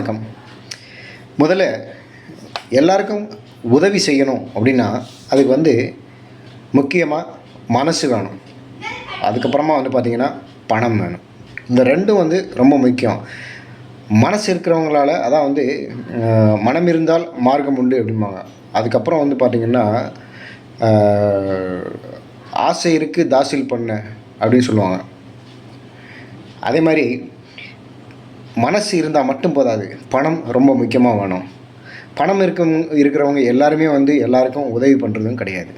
வணக்கம். முதல்ல எல்லாருக்கும் உதவி செய்யணும் அப்படின்னா அதுக்கு வந்து முக்கியமாக மனசு வேணும். அதுக்கப்புறமா வந்து பார்த்திங்கன்னா பணம் வேணும். இந்த ரெண்டும் வந்து ரொம்ப முக்கியம். மனசு இருக்கிறவங்களால அதான் வந்து மனம் இருந்தால் மார்க்கம் உண்டு அப்படிம்பாங்க. அதுக்கப்புறம் வந்து பார்த்திங்கன்னா ஆசை இருக்குது தாசில் பண்ண அப்படின்னு சொல்லுவாங்க. அதே மாதிரி மனசு இருந்தால் மட்டும் போதாது. பணம் ரொம்ப முக்கியமாக வேணும். பணம் இருக்கும் இருக்கிறவங்க எல்லாருமே வந்து எல்லாருக்கும் உதவி பண்ணுறதும் கிடையாது.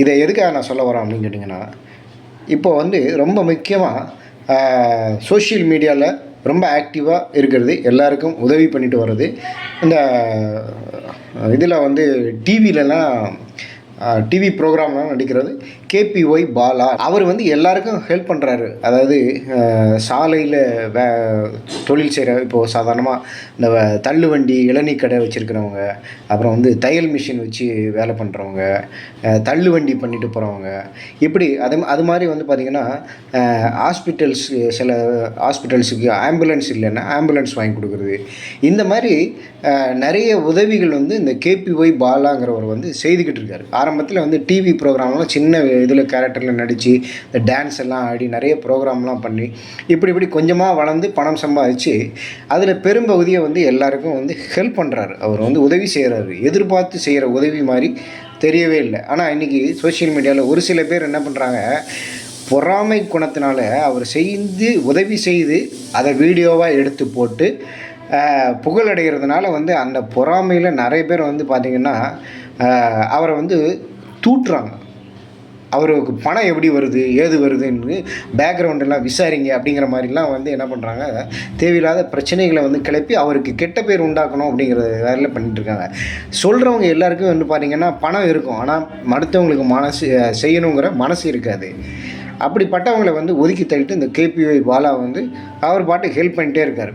இதை எதுக்காக நான் சொல்ல வரேன் அப்படின்னு கேட்டிங்கன்னா இப்போ வந்து ரொம்ப முக்கியமாக சோஷியல் மீடியாவில் ரொம்ப ஆக்டிவாக இருக்கிறது எல்லாருக்கும் உதவி பண்ணிட்டு வர்றது. இந்த இதில் வந்து டிவிலலாம் டிவி ப்ரோக்ராம்லாம் நடிக்கிறது. கேபிஒய் பாலா அவர் வந்து எல்லாருக்கும் ஹெல்ப் பண்ணுறாரு அதாவது சாலையில் வே தொழில் செய்கிற இப்போது சாதாரணமாக இந்த தள்ளுவண்டி இளநீ கடை வச்சுருக்கிறவங்க அப்புறம் வந்து தையல் மிஷின் வச்சு வேலை பண்ணுறவங்க தள்ளுவண்டி பண்ணிட்டு போகிறவங்க இப்படி அது அது மாதிரி வந்து பார்த்திங்கன்னா ஹாஸ்பிட்டல்ஸ் சில ஹாஸ்பிட்டல்ஸுக்கு ஆம்புலன்ஸ் இல்லைன்னா ஆம்புலன்ஸ் வாங்கி கொடுக்குறது. இந்த மாதிரி நிறைய உதவிகள் வந்து இந்த கேபிஒய் பாலாங்கிறவர் வந்து செய்துக்கிட்டு இருக்காரு. ஆரம்பத்தில் வந்து டிவி ப்ரோக்ராம்லாம் சின்ன இதில் கேரக்டரில் நடித்து இந்த டான்ஸ் எல்லாம் ஆடி நிறைய ப்ரோக்ராம்லாம் பண்ணி இப்படி இப்படி கொஞ்சமாக வளர்ந்து பணம் சம்பாதிச்சு அதில் பெரும்பகுதியை வந்து எல்லாருக்கும் வந்து ஹெல்ப் பண்ணுறாரு அவர் வந்து உதவி செய்கிறாரு எதிர்பார்த்து செய்கிற உதவி மாதிரி தெரியவே இல்லை. ஆனால் இன்றைக்கி சோஷியல் மீடியாவில் ஒரு சில பேர் என்ன பண்ணுறாங்க பொறாமை குணத்தினால அவர் செய்து உதவி செய்து அதை வீடியோவாக எடுத்து போட்டு புகழடைகிறதுனால வந்து அந்த பொறாமையில் நிறைய பேர் வந்து பார்த்திங்கன்னா அவரை வந்து தூட்டுறாங்க அவருக்கு பணம் எப்படி வருது ஏது வருதுன்னு பேக்ரவுண்ட் எல்லாம் விசாரிங்க அப்படிங்கிற மாதிரிலாம் வந்து என்ன பண்ணுறாங்க தேவையில்லாத பிரச்சனைகளை வந்து கிளப்பி அவருக்கு கெட்ட பேர் உண்டாக்கணும் அப்படிங்கிற வேலையில் பண்ணிட்டுருக்காங்க. சொல்கிறவங்க எல்லாருக்கும் வந்து பார்த்தீங்கன்னா பணம் இருக்கும். ஆனால் மடுத்தவங்களுக்கு மனசு செய்யணுங்கிற மனசு இருக்காது. அப்படிப்பட்டவங்களை வந்து ஒதுக்கி தள்ளிட்டு இந்த கேபிஒய் பாலா வந்து அவர் பாட்டு ஹெல்ப் பண்ணிட்டே இருக்கார்.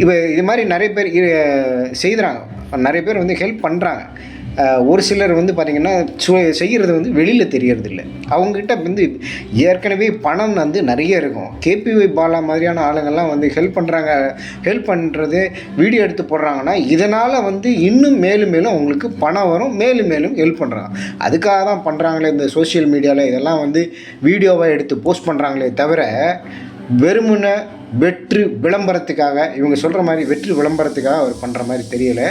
இப்போ இது மாதிரி நிறைய பேர் செய்கிறாங்க நிறைய பேர் வந்து ஹெல்ப் பண்ணுறாங்க ஒரு சிலர் வந்து பார்த்திங்கன்னா சு செய்கிறது வந்து வெளியில் தெரியறதில்ல. அவங்ககிட்ட வந்து ஏற்கனவே பணம் வந்து நிறைய இருக்கும். கேபிஒய் பாலா மாதிரியான ஆளுங்கள்லாம் வந்து ஹெல்ப் பண்ணுறாங்க ஹெல்ப் பண்ணுறது வீடியோ எடுத்து போடுறாங்கன்னா இதனால் வந்து இன்னும் மேலும் மேலும் அவங்களுக்கு பணம் வரும். மேலும் மேலும் ஹெல்ப் பண்ணுறாங்க அதுக்காக தான் பண்ணுறாங்களே இந்த சோஷியல் மீடியாவில் இதெல்லாம் வந்து வீடியோவாக எடுத்து போஸ்ட் பண்ணுறாங்களே தவிர வெறுமனை வெற்று விளம்பரத்துக்காக இவங்க சொல்கிற மாதிரி வெற்று விளம்பரத்துக்காக அவர் பண்ணுற மாதிரி தெரியலை.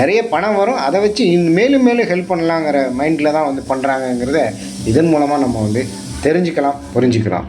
நிறைய பணம் வரும். அதை வச்சு இன்னும் மேலும் மேலும் ஹெல்ப் பண்ணலாங்கிற மைண்டில் தான் வந்து பண்ணுறாங்கங்கிறத இதன் மூலமாக நம்ம வந்து தெரிஞ்சுக்கலாம் புரிஞ்சுக்கலாம்.